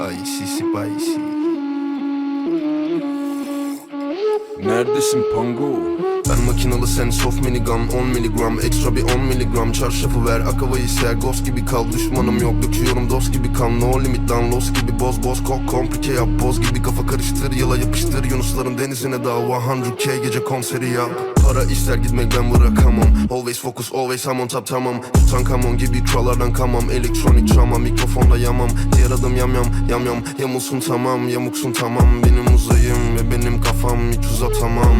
Ay, si si Paisi. Neredesin Pango? Ben makinalı sen soft minigun 10 miligram Ekstra bir 10 miligram Çarşafı ver akavayı ser Ghost gibi kal. Düşmanım yok Döküyorum dost gibi kan No limit lan Los gibi boz boz. Kok komplike yap Boz gibi kafa karıştır Yıla yapıştır. Yunusların denizine dal 100k gece konseri yap. Para ister gitmek ben bırakamam. Always focus always I'm on top tamam. Tutankamon gibi krallardan kamam. Elektronik drama mikrofonda yamam. Diğer adım yam yam yam yam. Yamulsun tamam yamuksun tamam. Benim uzayım benim kafam hiç uzatamam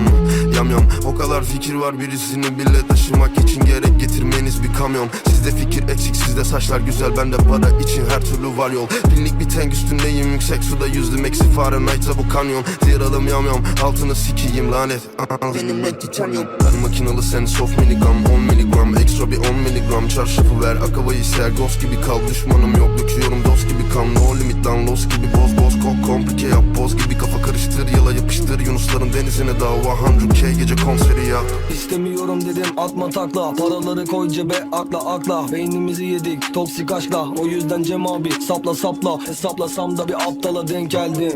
Yam yam o kadar fikir var birisini bile taşımak için gerek getirmeniz bir kamyon. Sizde fikir eksik sizde saçlar güzel bende para için her türlü var yol. Binlik bir tank üstündeyim yüksek suda yüzdüm eksi Fahrenheit'ta bu kanyon adım yam yam altını sikiyim lanet. Benimle titanyum ben makinalı sen soft minigun 10 miligram Ekstra bir 10 miligram Çarşafı ver akavayı ser Ghost gibi kal. Düşmanım yok Döküyorum dost gibi kan. No limit lan los gibi boz boz Kok komplike yap boz gibi yapıştır Yunusların denizine dal 100k gece konseri yap İstemiyorum dedim atma takla. Paraları koy cebe akla akla. Beynimizi yedik toksik aşkla. O yüzden Cem abi sapla sapla. Hesaplasam da bir aptala denk geldim.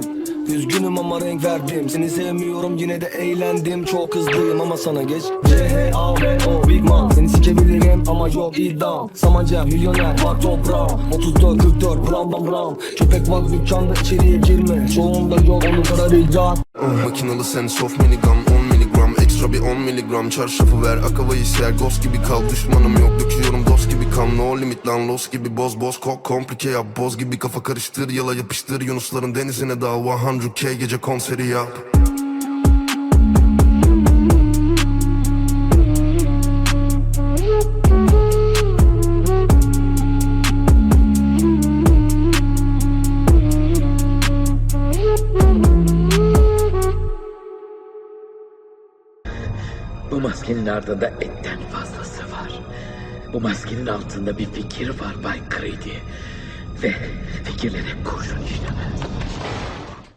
Üzgünüm ama renk verdim. Seni sevmiyorum yine de eğlendim. Çok hızlıyım ama sana geç. C-H-A-V-O Big Man. Seni sikebilirim ama yok iddiam. Samaca milyoner bak toprağım. 34 44 bram bam bram. Köpek var dükkanda içeriye girme. Çoğunda yok onun kadar icat Makinalı sen soft minigun 10 miligram Ekstra bir 10 miligram Çarşafı ver akavayı ser Ghost gibi kal. Düşmanım yok Döküyorum dost gibi kan. No limit lan los gibi boz boz. Kok komplike yap boz gibi kafa karıştır Yala yapıştır. Yunusların denizine dal 100k gece konseri yap Bu maskenin ardında etten fazlası var. Bu maskenin altında bir fikir var Bay Creedy. Ve fikirlere kurşun işlemez.